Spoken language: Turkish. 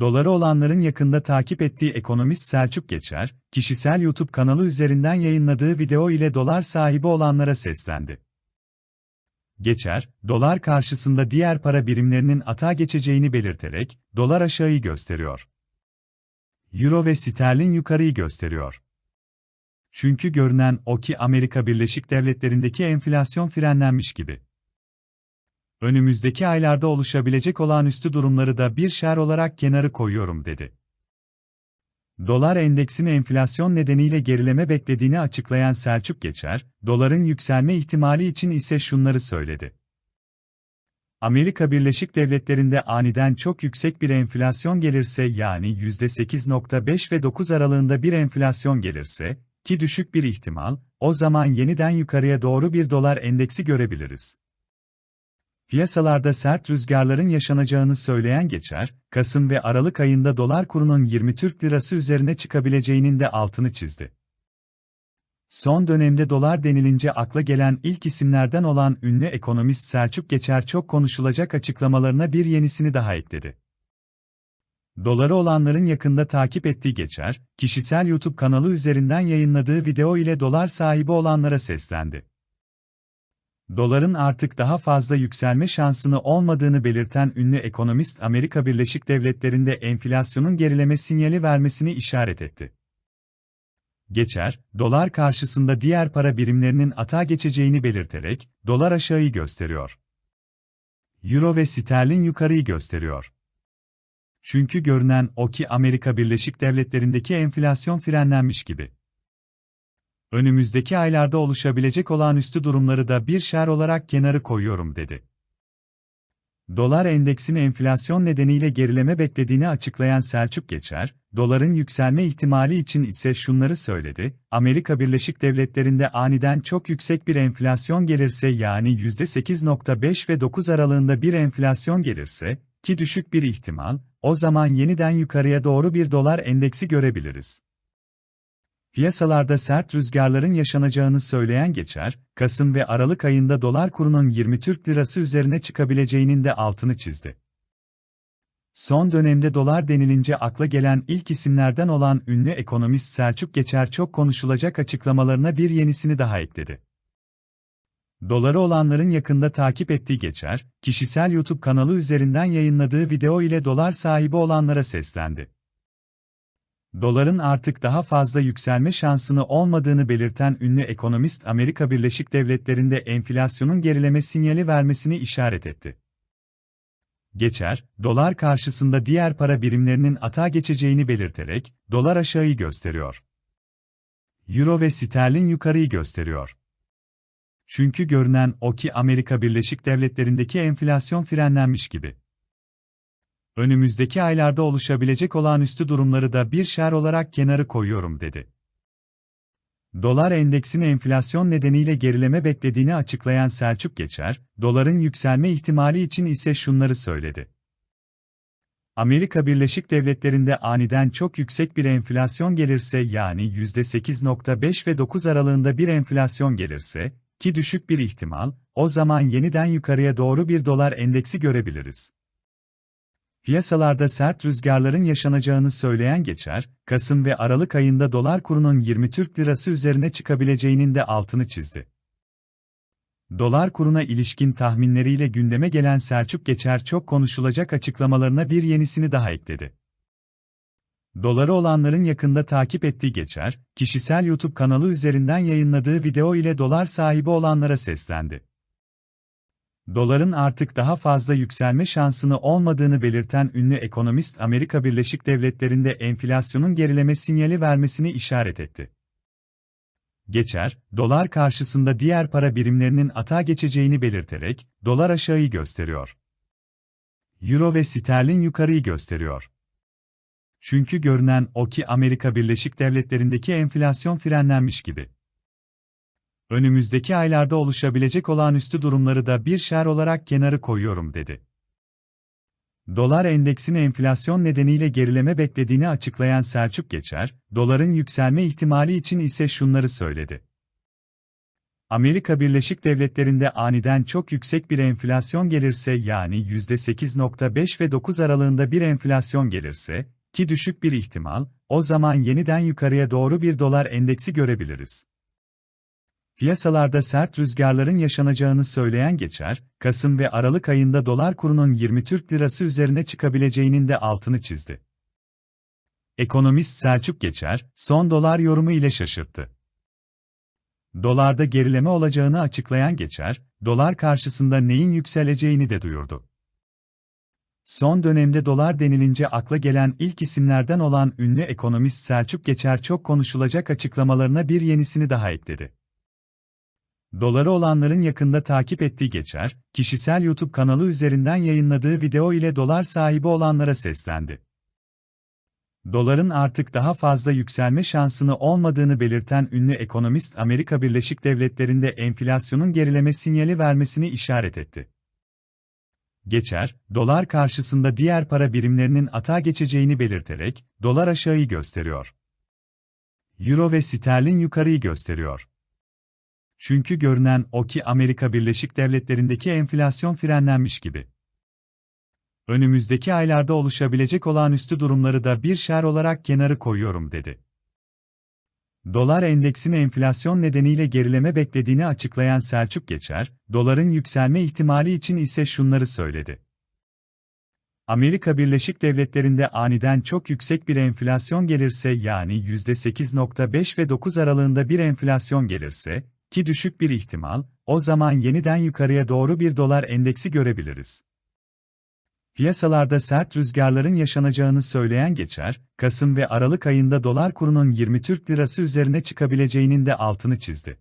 Doları olanların yakında takip ettiği ekonomist Selçuk Geçer, kişisel YouTube kanalı üzerinden yayınladığı video ile dolar sahibi olanlara seslendi. Geçer, dolar karşısında diğer para birimlerinin ata geçeceğini belirterek, dolar aşağıyı gösteriyor. Euro ve sterlin yukarıyı gösteriyor. Çünkü görünen o ki Amerika Birleşik Devletleri'ndeki enflasyon frenlenmiş gibi. Önümüzdeki aylarda oluşabilecek olağanüstü durumları da bir şer olarak kenarı koyuyorum dedi. Dolar endeksini enflasyon nedeniyle gerileme beklediğini açıklayan Selçuk Geçer, doların yükselme ihtimali için ise şunları söyledi. Amerika Birleşik Devletleri'nde aniden çok yüksek bir enflasyon gelirse yani %8.5 ve 9 aralığında bir enflasyon gelirse, ki düşük bir ihtimal, o zaman yeniden yukarıya doğru bir dolar endeksi görebiliriz. Piyasalarda sert rüzgarların yaşanacağını söyleyen geçer, Kasım ve Aralık ayında dolar kurunun 20 Türk Lirası üzerine çıkabileceğinin de altını çizdi. Son dönemde dolar denilince akla gelen ilk isimlerden olan ünlü ekonomist Selçuk Geçer çok konuşulacak açıklamalarına bir yenisini daha ekledi. Doları olanların yakında takip ettiği Geçer, kişisel YouTube kanalı üzerinden yayınladığı video ile dolar sahibi olanlara seslendi doların artık daha fazla yükselme şansını olmadığını belirten ünlü ekonomist Amerika Birleşik Devletleri'nde enflasyonun gerileme sinyali vermesini işaret etti. Geçer, dolar karşısında diğer para birimlerinin ata geçeceğini belirterek, dolar aşağıyı gösteriyor. Euro ve sterlin yukarıyı gösteriyor. Çünkü görünen o ki Amerika Birleşik Devletleri'ndeki enflasyon frenlenmiş gibi önümüzdeki aylarda oluşabilecek olağanüstü durumları da bir şer olarak kenarı koyuyorum dedi. Dolar endeksini enflasyon nedeniyle gerileme beklediğini açıklayan Selçuk Geçer, doların yükselme ihtimali için ise şunları söyledi, Amerika Birleşik Devletleri'nde aniden çok yüksek bir enflasyon gelirse yani %8.5 ve 9 aralığında bir enflasyon gelirse, ki düşük bir ihtimal, o zaman yeniden yukarıya doğru bir dolar endeksi görebiliriz. Piyasalarda sert rüzgarların yaşanacağını söyleyen geçer, Kasım ve Aralık ayında dolar kurunun 20 Türk Lirası üzerine çıkabileceğinin de altını çizdi. Son dönemde dolar denilince akla gelen ilk isimlerden olan ünlü ekonomist Selçuk Geçer çok konuşulacak açıklamalarına bir yenisini daha ekledi. Doları olanların yakında takip ettiği Geçer, kişisel YouTube kanalı üzerinden yayınladığı video ile dolar sahibi olanlara seslendi doların artık daha fazla yükselme şansını olmadığını belirten ünlü ekonomist Amerika Birleşik Devletleri'nde enflasyonun gerileme sinyali vermesini işaret etti. Geçer, dolar karşısında diğer para birimlerinin ata geçeceğini belirterek, dolar aşağıyı gösteriyor. Euro ve sterlin yukarıyı gösteriyor. Çünkü görünen o ki Amerika Birleşik Devletleri'ndeki enflasyon frenlenmiş gibi önümüzdeki aylarda oluşabilecek olağanüstü durumları da bir şer olarak kenarı koyuyorum dedi. Dolar endeksini enflasyon nedeniyle gerileme beklediğini açıklayan Selçuk Geçer, doların yükselme ihtimali için ise şunları söyledi. Amerika Birleşik Devletleri'nde aniden çok yüksek bir enflasyon gelirse yani %8.5 ve 9 aralığında bir enflasyon gelirse, ki düşük bir ihtimal, o zaman yeniden yukarıya doğru bir dolar endeksi görebiliriz. Piyasalarda sert rüzgarların yaşanacağını söyleyen geçer, Kasım ve Aralık ayında dolar kurunun 20 Türk Lirası üzerine çıkabileceğinin de altını çizdi. Dolar kuruna ilişkin tahminleriyle gündeme gelen Selçuk Geçer çok konuşulacak açıklamalarına bir yenisini daha ekledi. Doları olanların yakında takip ettiği Geçer, kişisel YouTube kanalı üzerinden yayınladığı video ile dolar sahibi olanlara seslendi doların artık daha fazla yükselme şansını olmadığını belirten ünlü ekonomist Amerika Birleşik Devletleri'nde enflasyonun gerileme sinyali vermesini işaret etti. Geçer, dolar karşısında diğer para birimlerinin ata geçeceğini belirterek, dolar aşağıyı gösteriyor. Euro ve sterlin yukarıyı gösteriyor. Çünkü görünen o ki Amerika Birleşik Devletleri'ndeki enflasyon frenlenmiş gibi önümüzdeki aylarda oluşabilecek olağanüstü durumları da bir şer olarak kenarı koyuyorum dedi. Dolar endeksini enflasyon nedeniyle gerileme beklediğini açıklayan Selçuk Geçer, doların yükselme ihtimali için ise şunları söyledi. Amerika Birleşik Devletleri'nde aniden çok yüksek bir enflasyon gelirse yani %8.5 ve 9 aralığında bir enflasyon gelirse, ki düşük bir ihtimal, o zaman yeniden yukarıya doğru bir dolar endeksi görebiliriz. Piyasalarda sert rüzgarların yaşanacağını söyleyen Geçer, Kasım ve Aralık ayında dolar kurunun 20 Türk Lirası üzerine çıkabileceğinin de altını çizdi. Ekonomist Selçuk Geçer, son dolar yorumu ile şaşırttı. Dolarda gerileme olacağını açıklayan Geçer, dolar karşısında neyin yükseleceğini de duyurdu. Son dönemde dolar denilince akla gelen ilk isimlerden olan ünlü ekonomist Selçuk Geçer çok konuşulacak açıklamalarına bir yenisini daha ekledi. Doları olanların yakında takip ettiği Geçer, kişisel YouTube kanalı üzerinden yayınladığı video ile dolar sahibi olanlara seslendi. Doların artık daha fazla yükselme şansını olmadığını belirten ünlü ekonomist Amerika Birleşik Devletleri'nde enflasyonun gerileme sinyali vermesini işaret etti. Geçer, dolar karşısında diğer para birimlerinin atağa geçeceğini belirterek, dolar aşağıyı gösteriyor. Euro ve sterlin yukarıyı gösteriyor. Çünkü görünen o ki Amerika Birleşik Devletleri'ndeki enflasyon frenlenmiş gibi. Önümüzdeki aylarda oluşabilecek olağanüstü durumları da bir şer olarak kenarı koyuyorum dedi. Dolar endeksini enflasyon nedeniyle gerileme beklediğini açıklayan Selçuk Geçer, doların yükselme ihtimali için ise şunları söyledi. Amerika Birleşik Devletleri'nde aniden çok yüksek bir enflasyon gelirse yani %8.5 ve 9 aralığında bir enflasyon gelirse, ki düşük bir ihtimal, o zaman yeniden yukarıya doğru bir dolar endeksi görebiliriz. Piyasalarda sert rüzgarların yaşanacağını söyleyen Geçer, Kasım ve Aralık ayında dolar kurunun 20 Türk Lirası üzerine çıkabileceğinin de altını çizdi.